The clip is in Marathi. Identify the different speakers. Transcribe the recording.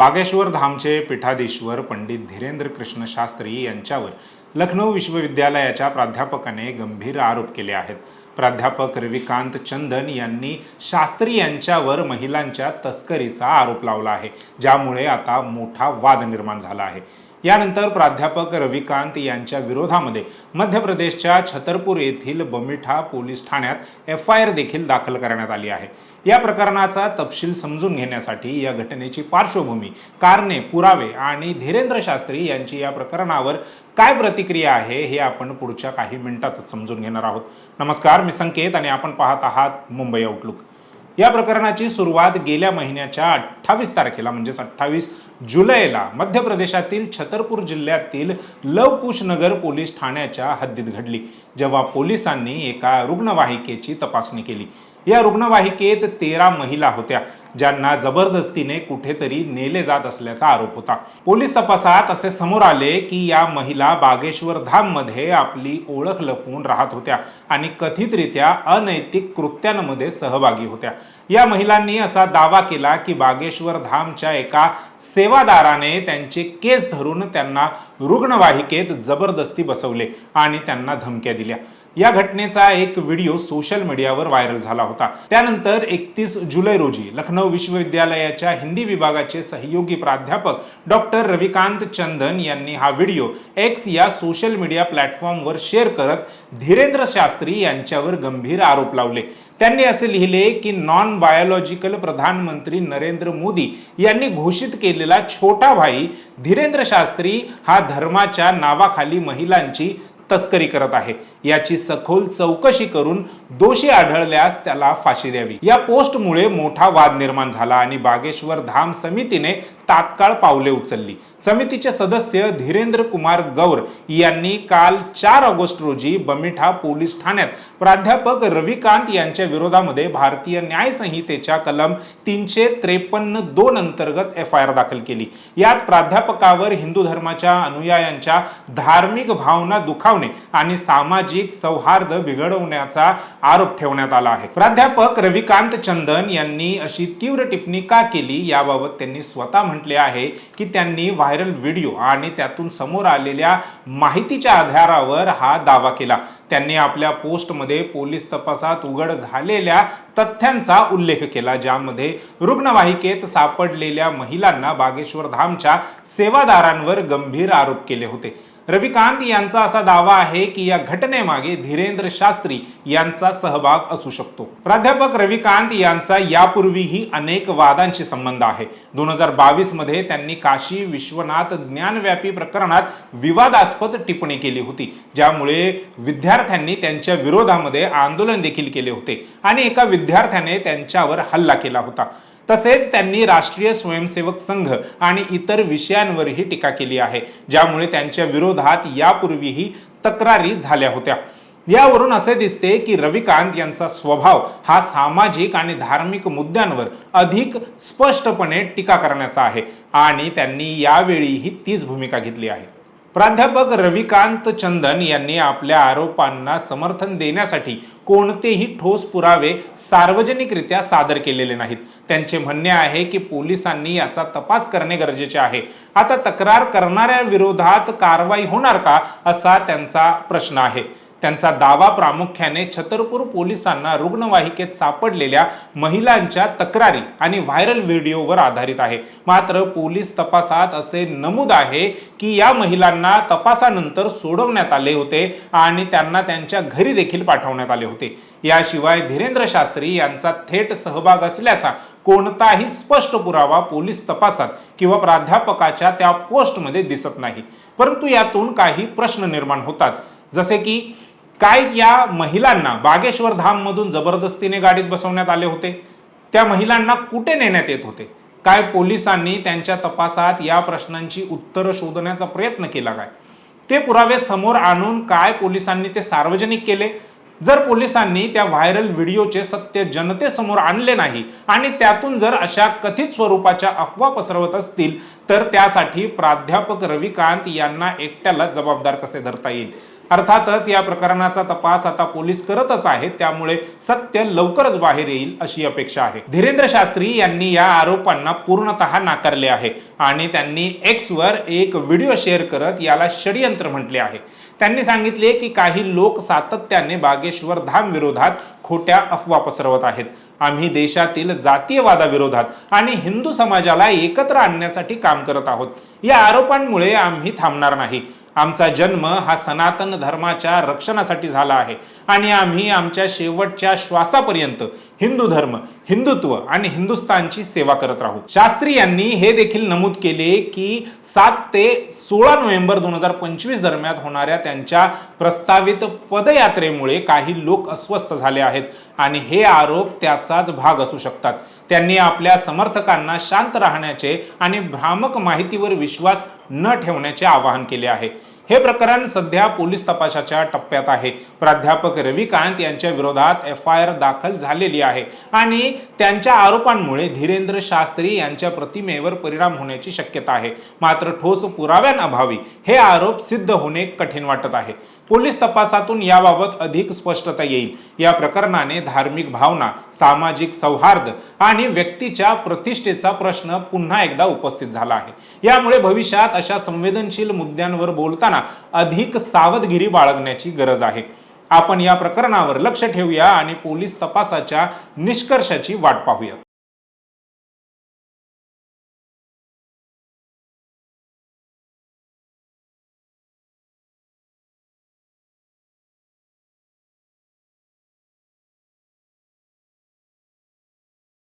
Speaker 1: बागेश्वर धामचे पीठाधीश्वर पंडित धीरेंद्र कृष्ण शास्त्री यांच्यावर लखनौ विश्वविद्यालयाच्या प्राध्यापकाने गंभीर आरोप केले आहेत. प्राध्यापक रविकांत चंदन यांनी शास्त्री यांच्यावर महिलांच्या तस्करीचा आरोप लावला आहे ज्यामुळे आता मोठा वाद निर्माण झाला आहे. यानंतर प्राध्यापक रविकांत यांच्या विरोधामध्ये मध्य प्रदेशच्या छतरपूर येथील बमिठा पोलीस ठाण्यात एफ आय आर देखील दाखल करण्यात आली आहे. या प्रकरणाचा तपशील समजून घेण्यासाठी या घटनेची पार्श्वभूमी कारणे पुरावे आणि धीरेंद्र शास्त्री यांची या प्रकरणावर काय प्रतिक्रिया आहे हे आपण पुढच्या काही मिनिटातच समजून घेणार आहोत. नमस्कार मी संकेत आणि आपण पाहत आहात मुंबई आउटलुक या प्रकरणाची सुरुवात गेल्या महिन्याच्या अठ्ठावीस तारखेला म्हणजेच अठ्ठावीस जुलैला मध्य प्रदेशातील छतरपूर जिल्ह्यातील लवकुश नगर पोलीस ठाण्याच्या हद्दीत घडली जेव्हा पोलिसांनी एका रुग्णवाहिकेची तपासणी केली. या रुग्णवाहिकेत तेरा महिला होत्या. ज्यांना जबरदस्तीने कुठेतरी नेले जात असल्याचा आरोप होता. पोलीस तपासात असे समोर आले की या महिला बागेश्वर धाममध्ये आपली ओळख लपवून राहत होत्या आणि कथितरित्या अनैतिक कृत्यांमध्ये सहभागी होत्या. या महिलांनी असा दावा केला की बागेश्वर धामच्या एका सेवादाराने त्यांचे केस धरून त्यांना रुग्णवाहिकेत जबरदस्ती बसवले आणि त्यांना धमक्या दिल्या. या घटनेचा एक व्हिडिओ सोशल मीडियावर व्हायरल झाला होता. त्यानंतर एकतीस जुलै रोजी लखनौ विश्वविद्यालयाच्या हिंदी विभागाचे सहयोगी प्राध्यापक डॉक्टर रविकांत चंदन यांनी हा व्हिडिओ एक्स या सोशल मीडिया प्लॅटफॉर्मवर शेअर करत धीरेंद्र शास्त्री यांच्यावर गंभीर आरोप लावले. त्यांनी असे लिहिले की नॉन बायोलॉजिकल प्रधानमंत्री नरेंद्र मोदी यांनी घोषित केलेला छोटा भाई धीरेंद्र शास्त्री हा धर्माच्या नावाखाली महिलांची तस्करी करत आहे. याची सखोल चौकशी करून दोषी आढळल्यास त्याला फाशी द्यावी. या पोस्टमुळे मोठा वाद निर्माण झाला आणि बागेश्वर धाम समितीने तात्काळ पावले उचलली. समितीचे सदस्य धीरेंद्र कुमार गौर यांनी काल चार ऑगस्ट रोजी बमिठा पोलीस ठाण्यात प्राध्यापक रविकांत यांच्या विरोधामध्ये भारतीय न्याय संहितेच्या कलम तीनशे त्रेपन्न दोन अंतर्गत एफ आय आर दाखल केली. यात प्राध्यापकावर हिंदू धर्माच्या अनुयायांच्या धार्मिक भावना दुखावणे आणि सामाजिक सौहार्द बिघडवण्याचा आरोप ठेवण्यात आला आहे. प्राध्यापक रविकांत चंदन यांनी अशी तीव्र टिप्पणी का केली याबाबत त्यांनी स्वतः म्हटले आहे की त्यांनी व्हायरल व्हिडिओ आणि त्यातून समोर आलेल्या माहितीच्या आधारावर हा दावा केला. त्यांनी आपल्या पोस्टमध्ये पोलीस तपासात उघड झालेल्या तथ्यांचा उल्लेख केला ज्यामध्ये रुग्णवाहिकेत सापडलेल्या महिलांना बागेश्वर धामच्या सेवादारांवर गंभीर आरोप केले होते. रविकांत यांचा असा दावा आहे की या घटनेमागे धीरेंद्र शास्त्री यांचा सहभाग असू शकतो. प्राध्यापक रविकांत यांचा यापूर्वीही अनेक वादांशी संबंध आहे. दोन हजार बावीसमध्ये त्यांनी काशी विश्वनाथ ज्ञानव्यापी प्रकरणात विवादास्पद टिप्पणी केली होती ज्यामुळे विद्यार्थ्यांनी त्यांच्या विरोधामध्ये आंदोलन देखील केले होते आणि एका विद्यार्थ्याने त्यांच्यावर हल्ला केला होता. तसेच त्यांनी राष्ट्रीय स्वयंसेवक संघ आणि इतर विषयांवरही टीका केली आहे ज्यामुळे त्यांच्या विरोधात यापूर्वीही तक्रारी झाल्या होत्या. यावरून असे दिसते की रविकांत यांचा स्वभाव हा सामाजिक आणि धार्मिक मुद्द्यांवर अधिक स्पष्टपणे टीका करण्याचा आहे आणि त्यांनी यावेळीही तीच भूमिका घेतली आहे. प्राध्यापक रविकांत चंदन यांनी आपल्या आरोपांना समर्थन देण्यासाठी कोणतेही ठोस पुरावे सार्वजनिकरित्या सादर केलेले नाहीत. त्यांचे म्हणणे आहे की पोलिसांनी याचा तपास करणे गरजेचे आहे. आता तक्रार करणाऱ्या विरोधात कारवाई होणार का असा त्यांचा प्रश्न आहे. त्यांचा दावा प्रामुख्याने छतरपूर पोलिसांना रुग्णवाहिकेत सापडलेल्या महिलांच्या तक्रारी आणि व्हायरल व्हिडिओवर आधारित आहे. मात्र पोलीस तपासात असे नमूद आहे की या महिलांना तपासानंतर सोडवण्यात आले होते आणि त्यांना त्यांच्या घरी देखील पाठवण्यात आले होते. याशिवाय धीरेंद्र शास्त्री यांचा थेट सहभाग असल्याचा कोणताही स्पष्ट पुरावा पोलीस तपासात किंवा प्राध्यापकाच्या त्या पोस्टमध्ये दिसत नाही. परंतु यातून काही प्रश्न निर्माण होतात. जसे की काय या महिलांना बागेश्वर धाम मधून जबरदस्तीने गाडीत बसवण्यात आले होते. त्या महिलांना कुठे नेण्यात येत होते? काय पोलिसांनी त्यांच्या तपासात या प्रश्नांची उत्तरं शोधण्याचा प्रयत्न केला काय? ते पुरावे समोर आणून काय पोलिसांनी ते सार्वजनिक केले? जर पोलिसांनी त्या व्हायरल व्हिडिओचे सत्य जनतेसमोर आणले नाही आणि त्यातून जर अशा कथित स्वरूपाच्या अफवा पसरवत असतील तर त्यासाठी प्राध्यापक रविकांत यांना एकट्याला जबाबदार कसे धरता येईल? अर्थातच या प्रकरणाचा तपास आता पोलीस करतच आहेत त्यामुळे सत्य लवकरच बाहेर येईल अशी अपेक्षा आहे. धीरेंद्र शास्त्री यांनी या आरोपांना पूर्णतः नाकारले आहे आणि त्यांनी एक्स वर एक व्हिडिओ शेअर करत याला षडयंत्र म्हटले आहे. त्यांनी सांगितले की काही लोक सातत्याने बागेश्वर धाम विरोधात खोट्या अफवा पसरवत आहेत. आम्ही देशातील जातीयवादाविरोधात आणि हिंदू समाजाला एकत्र आणण्यासाठी काम करत आहोत. या आरोपांमुळे आम्ही थांबणार नाही. आमचा जन्म हा सनातन धर्माच्या रक्षणासाठी झाला आहे. आणि आम्ही आमच्या शेवटच्या श्वासापर्यंत हिंदू धर्म हिंदुत्व आणि हिंदुस्थानची सेवा करत राहू. शास्त्री यांनी हे देखील नमूद केले की सात ते सोळा नोव्हेंबर दोन हजार पंचवीस दरम्यान होणाऱ्या त्यांच्या प्रस्तावित पदयात्रेमुळे काही लोक अस्वस्थ झाले आहेत. आणि हे आरोप त्याचाच भाग असू शकतात. त्यांनी आपल्या समर्थकांना शांत राहण्याचे आणि भ्रामक माहितीवर विश्वास न ठेवण्याचे आवाहन केले आहे. हे प्रकरण सध्या पोलीस तपासाच्या टप्प्यात आहे. प्राध्यापक रविकांत यांच्या विरोधात एफ आय आर दाखल झालेली आहे आणि त्यांच्या आरोपांमुळे धीरेंद्र शास्त्री यांच्या प्रतिमेवर परिणाम होण्याची शक्यता आहे. मात्र ठोस पुराव्यांअभावी हे आरोप सिद्ध होणे कठीण वाटत आहे. पोलीस तपासातून याबाबत अधिक स्पष्टता येईल. या प्रकरणाने धार्मिक भावना सामाजिक सौहार्द आणि व्यक्तीच्या प्रतिष्ठेचा प्रश्न पुन्हा एकदा उपस्थित झाला आहे. यामुळे भविष्यात अशा संवेदनशील मुद्द्यांवर बोलताना अधिक सावधगिरी बाळगण्याची गरज आहे. आपण या प्रकरणावर लक्ष ठेवूया आणि पोलीस तपासाच्या निष्कर्षाची वाट पाहूया.